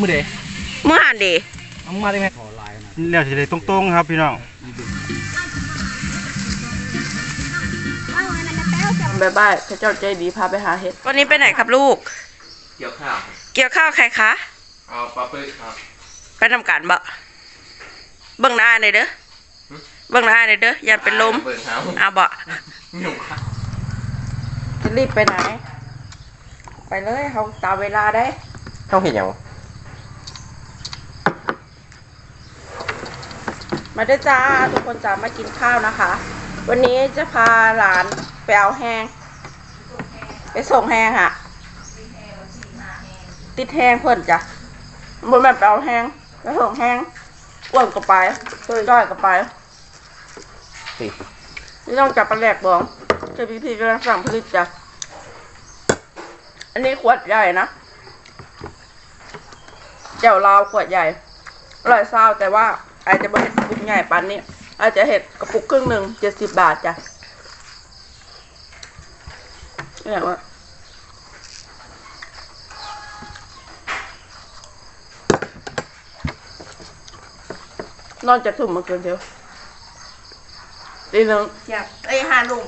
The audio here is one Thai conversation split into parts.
มือเดเมื่อหันดีเอามาได้ไหมขอลายนะเรียวสิเลยตรงๆครับพี่น้องบายบายพระเจ้าใจดีพาไปหาเห็ด วันนี้ไปไหนครับลูก เกี่ยวข้าว เกี่ยวข้าวใครคะ เอาปลาปึกครับ ไปทำการบ่เบิ่งหน้าหน่อยเด้อ เบิ่งหน้าหน่อยเด้อ อย่าเป็นลมเปิดเท้าเอาบ่หนุ่มครับจะรีบไปไหน ไปเลยเขาตามเวลาได้ต้องเห็นยัง มาด้วยจ้าทุกคนจ้ามากินข้าวนะคะ วันนี้จะพาหลานไปเอาแห้ง ไปส่งแห้งค่ะ ติดแห้งเพิ่อนจ้ะบนแบบไปเอาแห้งไปส่งแห้งอ้วนก็ไปตัวด้อยก็ไปสินี่ต้องจับปลาแหลกบองเจะพี่พี่กำลังสั่งผลิตจ้ะอันนี้ขวดใหญ่นะเจ้าลาวขวดใหญ่อร่อยซาวแต่ว่า อาจจะไม่เห็ดกระปุกใหญ่ปันนี้อาจจะเห็ดกระปุกครึ่งหนึ่งเจ็ดสิบบาทจ้ะเนี่ยว่าอนอนจะทุ่มเมาเกินเดียวตีหนึ่งอยากเอ้ยห้าลุง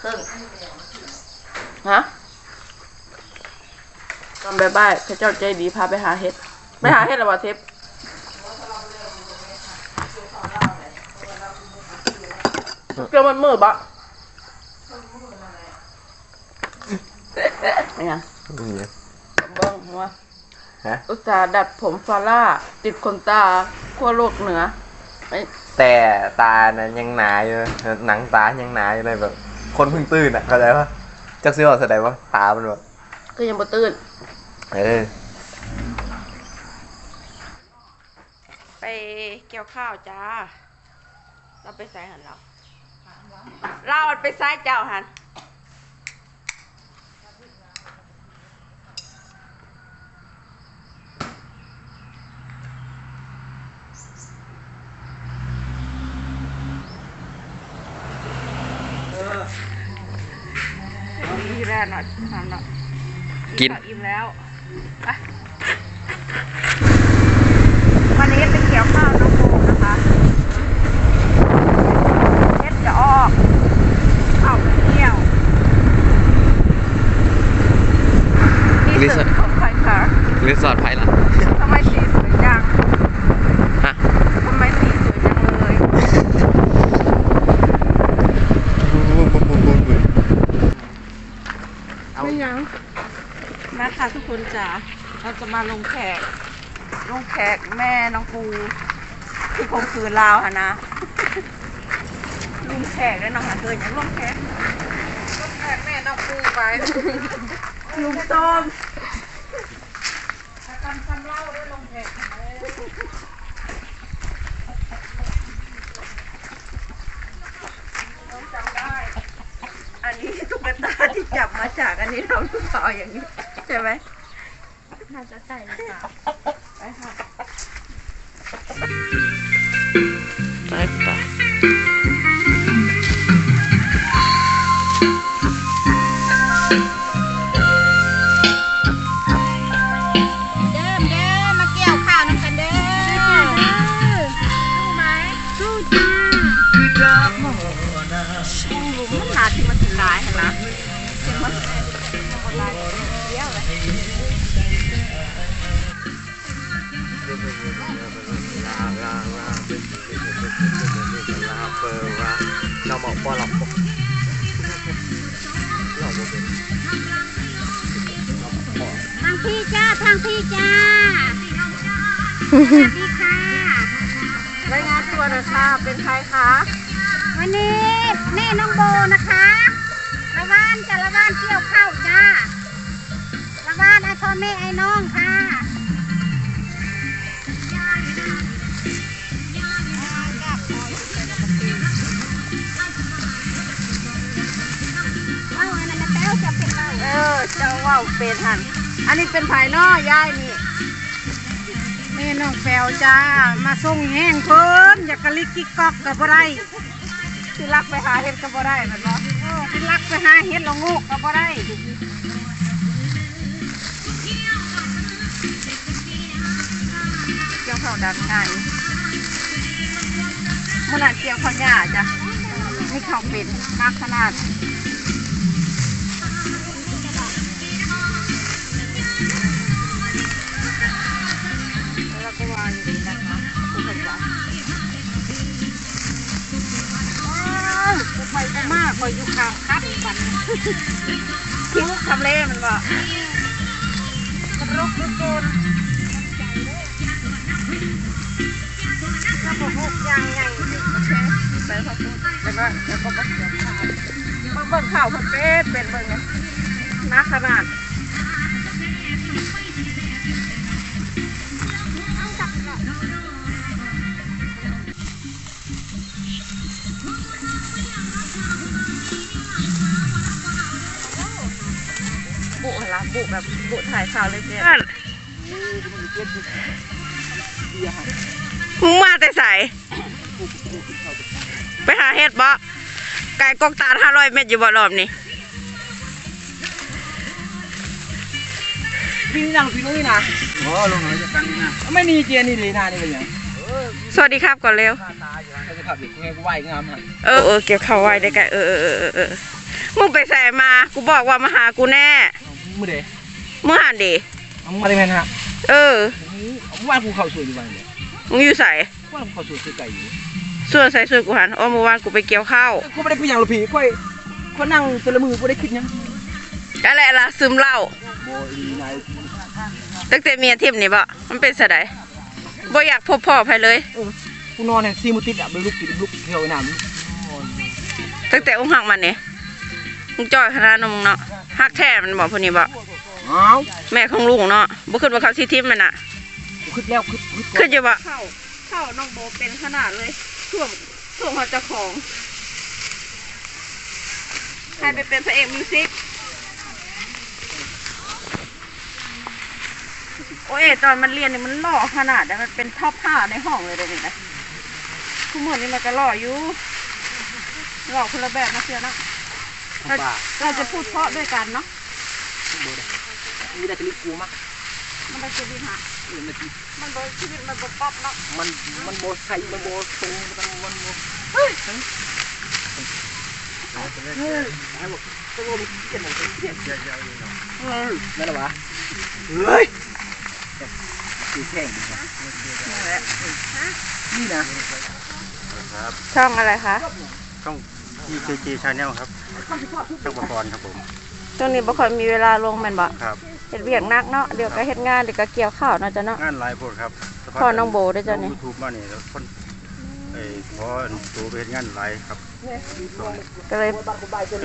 ครึ่งฮะตอนบ่ายๆพระเจ้าใจดีพาไปหาเห็ด ไปหาเห็ดหรือเปล่าทิพ เกลือมันมือบะไม่ยังนี่เบิ้งหัวฮะอุตส่าห์ดัดผมฟาร่า ติดขนตาขั้วโลกเหนือไอ้แต่ตานั้นยังหนาอยู่หนังตายังหนาอยู่เลยแบบ คนเพิ่งตื่นอะเข้าใจปะจักซื้อว่าแสดงว่าตามันแบบก็ยังบ่ตื่น เออ ไปเกี่ยวข้าวจ้า เราไปใส่หันเรา เราเอาไปใส่เจ้าหันเอออิ่มแล้วหน่อยทำหน่อยกินอิ่มแล้วไปวันนี้เป็นเกี่ยวข้าวน้องโมนะคะเฮ็ดจะออกข้าวเกี่ยวนี่สุดของใครคะ รีสอร์ทไผ่ละทำไมสีสวยจังฮะทำไมสีสวยจังเลยไม่ยังนะคะทุกคนจ๋าเราจะมาลงแขก ลงแขกแม่น้องปูที่คงคือลาวค่ะนะลุงแขกได้น้องหาเคยยังลงแขกลงแขกแม่น้องปูไปลุงต้มกันทำเล่าด้วยลงแขกน้องจำได้ อันนี้ตุ๊กตาที่จับ มาจากอันนี้ทำลูกต่ออย่างนี้ใช่ไหมน่าจะใส่เลยค่ะไปค่ะไปไปเดิมเด้อมาเกี่ยวข้าวน้ำกันเด้อสู้ไหมสู้จ้ามันหาที่มันถึงหลายเห็นไหมถึงมันคน เราบอกว่าเราทางพี่จ้าทางพี่จ้าสวัสดีค่ะรายงานตัวหน่อยค่ะเป็นใครคะ วันนี้แม่น้องโบนะคะละบ้านจะละบ้านเกี่ยวข้าวจ้าละบ้านไอ้พ่อแม่ไอ้น้องค่ะ เจ้าว่าวเป็นหันอันนี้เป็นภายนอยายนี่แม่น้องแปวจ้า มาส่งแห้งเพิ่นอยากกะลิกกิ๊กก๊อกกับบ่ได้ที่รักไปหาเห็ดก็บ่ได้แมันเนาะเออที่รักไปหาเฮ็ดละงูกกับบ่ได้ดังง่ายมันอาจเกี่ยวข้าวหญ้าจ้ะให้เขาเป็นมากขนาดาวกูไปมากคอยอยู่ข้างคับบันคิ้วทำเลมันบ่กระรกกระโกนแล้วก็พวกยางใหญ่โอเคไปพอพูดแล้วก็แล้วก็มาเสียบข่าวมาเบิ่งข่าวมันเป็นเป็นเบิ่งนะนักขนาด บุเหรอบุแบบบุถ่ายข่าวเลยเจ๊มึงมาแต่ใสไปหาเห็ดบ่ไก่กอกตาลห้าร้อยเม็ดอยู่บ่รอบนี้พี่นั่งพี่นุ้ยนะโอ้ลงหน่อยจะกันนี่นะไม่มีเจียนี่เลยนานี่เป็นยังสวัสดีครับก่อนเร็วเขาจะขับเด็กกูให้กูไหวงามหันเออเออเกี่ยวข้าวไว้ได้ไก่เออเออเออเออเออมึงไปใส่มา กูบอกว่ามาหากูแน่ มือเดมึงหันดิเอามาได้ไหมนะเออว่ากูเข้าสวยอยู่บ้างเนี่ยมึงอยู่ใส่ว่ากูเข้าสวยคือไก่อยู่ส่วนใส่ส่วนกูหันอ๋อเมื่อวานกูไปเกี่ยวข้าวกูไม่ได้พูดอย่างหรอกพี่ค่อยค่อยนั่งแต่ละมือกูได้คิดยังอะไรล่ะซึมเหล้าโบอีนายตั้งแต่เมียทิมนี่บ่มันเป็นสะไดบ่อยากพบพ่อใครเลยกูนอนเนี่ยซีมุติดอะไปลุกติดลุกเที่ยวน้ตั้งแต่อุ้งหักมันนี่ มึงจ่อยขนาดนั้นมึงเนาะหักแท้มันบอกพวกนี้บ่ำอ้าวแม่ของลุงเนาะบ่คิดว่าเขาสิทิมมันน่ะกูคิดแล้วคิดคิดขึ้นอยู่บ่เข้าเข้าน้องโบเป็นขนาดเลยช่วงช่วงเขาเจะของใครไปเป็นพระเอกมิวสิกโอ้ยตอนมันเรียนนี่มันหล่อขนาดนั้นมันเป็นท็อปห้าในห้องเลยเดี๋ยวนี้นะทุกเหมือนนี่มันก็หล่ออยู่หล่อคนละแบบนะเสียเนาะ เราเราจะพูดเพราะด้วยกันเนาะมีแต่จะลิกูมั้งมันไปชีวิตฮะเออมันมันโดยชีวิตมันบป๊อปเนาะมันมันโบใส่มันโบตรงมันมันโบนั่นแหละวะเฮ้ยตีแข่งนี่นะช่องอะไรคะช่อง EKG Channel ครับ ช่องประกรณ์ครับผม ช่วงนี้บ่ค่อยมีเวลาลงแม่นบ่ครับ เฮ็ดเวียกหนักเนาะเดี๋ยวก็เฮ็ดงานเดี๋ยวก็เกี่ยวข้าวเนาะจ้ะเนาะ งานหลายโพดครับพ่อน้องโบด้วยจ้ะนี่ ยูทูบมานี่แล้วคนไอ้พอตัวไปเฮ็ดงานหลายครับก็เลย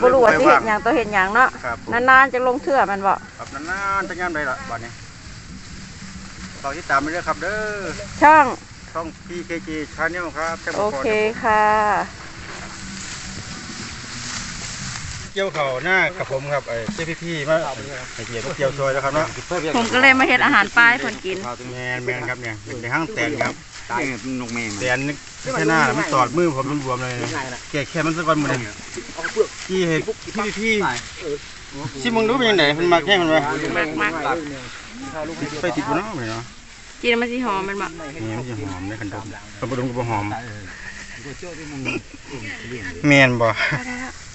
บ่รู้ว่าสิเฮ็ดหยังต้องเฮ็ดหยังเนาะครับผม นานๆจะลงเทื่อแมันบ่ครับนานๆจะงานใดล่ะบัดนี้ฝากติดตามไปด้วยครับ เด้อช่อง ช่อง PKG Channel ครับช่องปโอระกรณ์เคครับผมค่ะ เกี่ยวเขาหน้ากับผมครับไอ้เจ้าพี่ๆมาไอ้เกียรติเกี่ยวซอยแล้วครับเนาะผมก็เลยมาเฮ็ดอาหารปลาให้เพิ่นกินแมนแมนครับเนี่ยในห้างแตนครับตายนกแม่แตนแค่หน้ามันตอดมือผมรวมๆเลยแกะแค่มันสักวันหมดเลยที่เห็นพี่พี่ชิมึงรู้เป็นยังไงมันมาแค่มันวะมากไปติดกูเนาะไปเนาะกินมันสิหอมมันแบ่นี่มันจะหอมในขันดมขันดมก็บ่หอมแมนบ่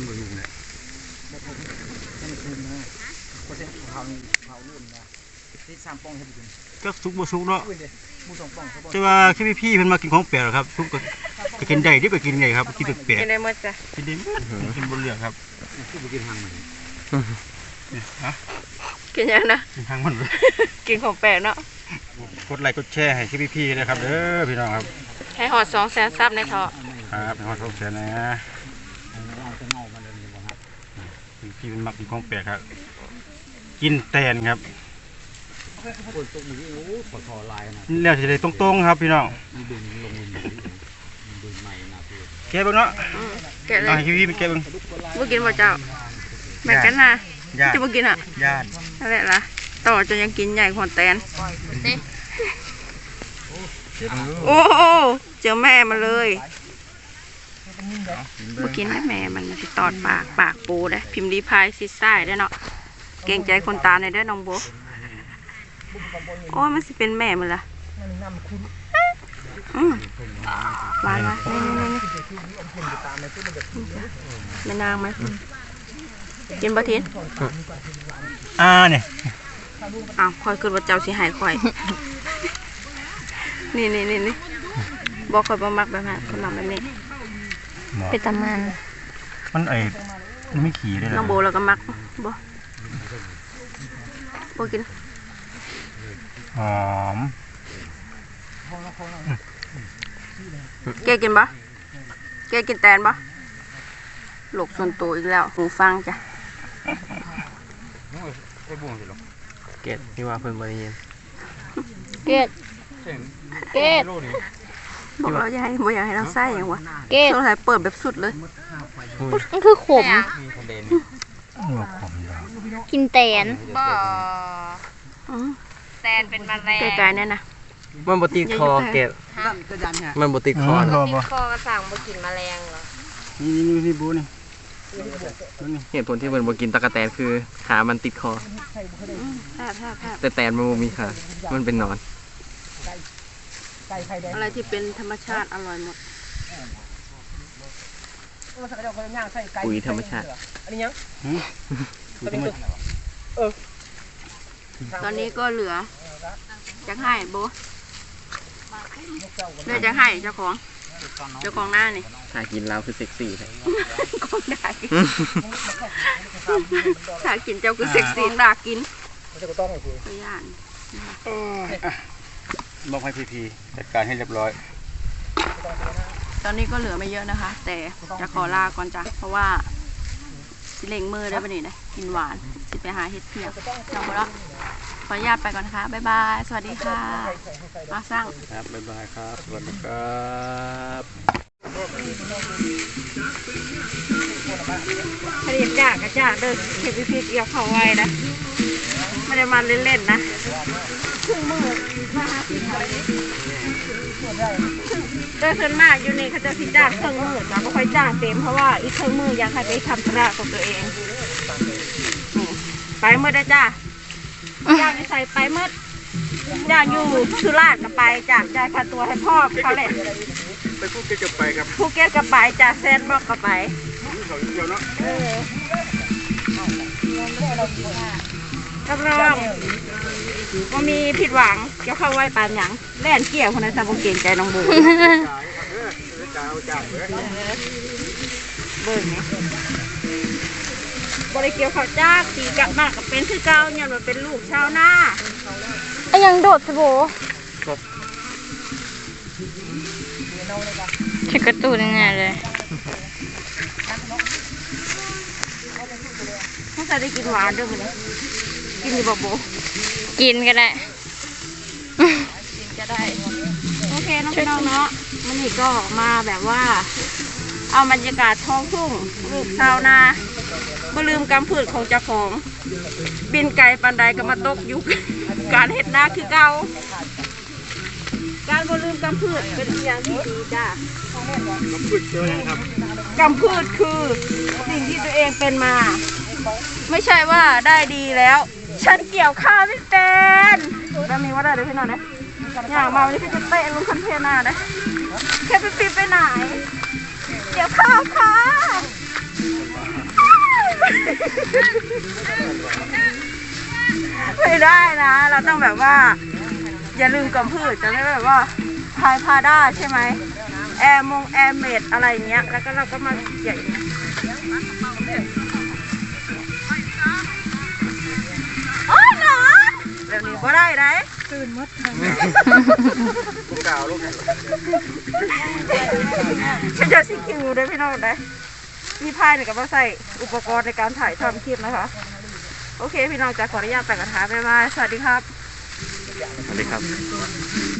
งเลยมันคืนนะเปอร์เซ็นต์ของเขาเขาลุ่นนะที่สามปองให้ดูก็สุกบ่สุกเนาะเว้ยเด้มูสองปองเขาป้องแต่ว่าแค่พี่ๆเพิ่นมากินของแปลกครับทุกก็ก็กินได้ดิก็กินไงครับกินแปลกกินได้หมดจ้ะๆกินได้หมดกินบนเรือครับกินทางมันฮะกินยังนะ กินทางมันเลยกินของแปลกเนาะ กดไลค์กดแชร์ให้พี่ๆนะครับเด้อพี่น้องครับให้หอด2แสนซับในเถาะครับขอโทษแชร์นะ จะเงามาเลยนี่บ่ฮะพี่เป็นมักกินของแปลกครับ กินแตนครับคนตกมือโอ้ขอทอลายนะแล้วสิได้ตรงๆครับพี่น้องมีดึงลงมือดึงใหม่นะพี่แกะเบิ่งเนาะแกะเลยให้พี่ๆไปแกะเบิ่งบ่กินบ่เจ้าแบ่กันนะจะบ่กินอะญาตินั่นแหละล่ะต่อจะยังกินใหญ่กว่าแตนโอ้เจอแม่มาเลย บ่กินได้แม่มันมันสิตอดปากปากปูได้พิมพ์รีพายซิซ่ายได้เนาะเกรงใจคนตาในอยได้อน้องโบโอ้ยมันสิเป็นแม่มันละอืมหวานวะนี่นี่นี่แม่นางไหมกินบะทินอ่าเนี่ยอ้าวคอยคือว่าเจ้าสิหายคอย นี่นี่นี่นี่บอกคอยบ่มักแบบนั้นคนมักแบบนี้หมอ เป็นตามันมันไอ้มันไม่ขี่ได้หรน้องโบแล้วก็มักบ่บ่กินหอมแกกินบ่แกกินแตนบ่หลกส่วนตัวอีกแล้วหูฟังจ้ะไอ้บุ้งสิลูกเกตที่ว่าเพิ่นบ่ได้ยินเกดเกด บอกเราอย่าให้บ่อยากให้เราใส่หยังวะเกดสงสัยเปิดแบบสุดเลยมันคือขมมีทะเลนหัวขมยาวกินแตนบ่อือแตนเป็นแมลงไกลๆเนี่ยนะมันบ่ติดคอเกตมันบ่ติดคออ๋อนะบ่บ่คอกระสั่งบ่กินแมลงเหรอนี่นี่นี่นี่บูนี่เหตุผลที่เพิ่นบ่กินตะกะแตนคือหามันติดคอแทบแทบแทบแต่แตนมันบ่มีค่ะ มันเป็นหนอน อะไรที่เป็นธรรมชาติอร่อยหมดปุ๋ยธรรมชาติตอนนี้ก็เหลือจะให้โบเดี๋ยวจะให้เจ้าของ เจ้าของหน้านี่ถ้ากินแล้วคือเซ็กซี่แท้ของด่ากินถ้ากินเจ้าคือเซ็กซี่ด่ากินตัวอย่าง บอกให้พี่ๆจัดการให้เรียบร้อย ตอนนี้ก็เหลือไม่เยอะนะคะ แต่จะขอลาก่อนจ้ะเพราะว่าสิเล็งมือได้ปะนี่นะกินหวานสิไปหาเห็ดเพียงจำไว้แล้วขออนุญาตไปก่อนนะคะบ๊ายบาย สวัสดีค่ะมาสร้างครับบ๊ายบายครับ สวัสดีครับถ้าเรียกจ้ากระจ้าเดินเก็บพิพิธเกี่ยวเข้าไว้นะไม่ได้มาเล่นๆนะ ครึ่งมือมาหาพี่เขาโดยส่วนมากอยู่นี่เขาจะสิจ้างเครื่องมือจ้ะไม่ค่อยจ้างเต็มเพราะว่าอีกเครื่องมืออยากให้ไปทำธุระของตัวเองนี่ไปเมื่อได้จ้าย่างใส่ไปเมื่อย่างอยู่สุราษฎร์ก็ไปจ้ะจ่ายค่าตัวให้พ่อเขาเลยไปพูดเกี่ยวกับไปครับภูเก็ตก็ไปจ้ะแซนบอกก็ไปเขาเดียวเนาะ รับรองว่ามีผิดหวังจะเข้าไหวปานหยังแล่นเกี่ยวคนนั้นสาวเก่งใจน้องบูเบิ่งนี่บริเกี่ยวเขาจ้าตีกลับมากับเป็นคือเก่าเนี่ยมันเป็นลูกชาวนาไอ้ยังโดดสโบใช้กระตูนยังไงเลยถ้าจะได้กินหวานด้วยมันนี้ กินอยู่บ่โบกินก็ได้ กินจะได้ โอเคน้องพี่น้องเนาะมันนี่ก็มาแบบว่า เอาบรรยากาศท้องทุ่งลูกชาวนาบ่ลืมกำพืชของเจ้าของ บินไก่ปันใดก็มาตกยุคการเฮ็ดนาคือเก่าการบ่ลืมกำพืชเป็นอีกอย่างที่ดีจ้าพูดเจอยังครับกำพืชคือสิ่งที่ตัวเองเป็นมา ไม่ใช่ว่าได้ดีแล้ว ฉันเกี่ยวข้าวไม่เป็นแล้วมีว่าได้เลยพี่น้องนะอย่างมาวันนี้พี่จะเตะลุงคันเทน่านะแค่ไปปีไปไหน เกี่ยวข้าวค่ะไม่ได้นะ เราต้องแบบว่า อย่าลืมกำพืชจะไม่แบบว่าพายพาด้าใช่ไหมแอร์มงแอร์เมดอะไรอย่างเงี้ย แล้วก็เราก็มาเกี่ยว แบบนี้ก็ได้ได้ตื่นมดลูกกาวลูกฉันจะสิคิวด้วยพี่น้องได้มีพายหนึ่งกับมาใส่อุปกรณ์ในการถ่ายทำคลิปนะคะ โอเค พี่น้องจะขออนุญาตไปกันค่ะบ๊ายบายสวัสดีครับ สวัสดีครับ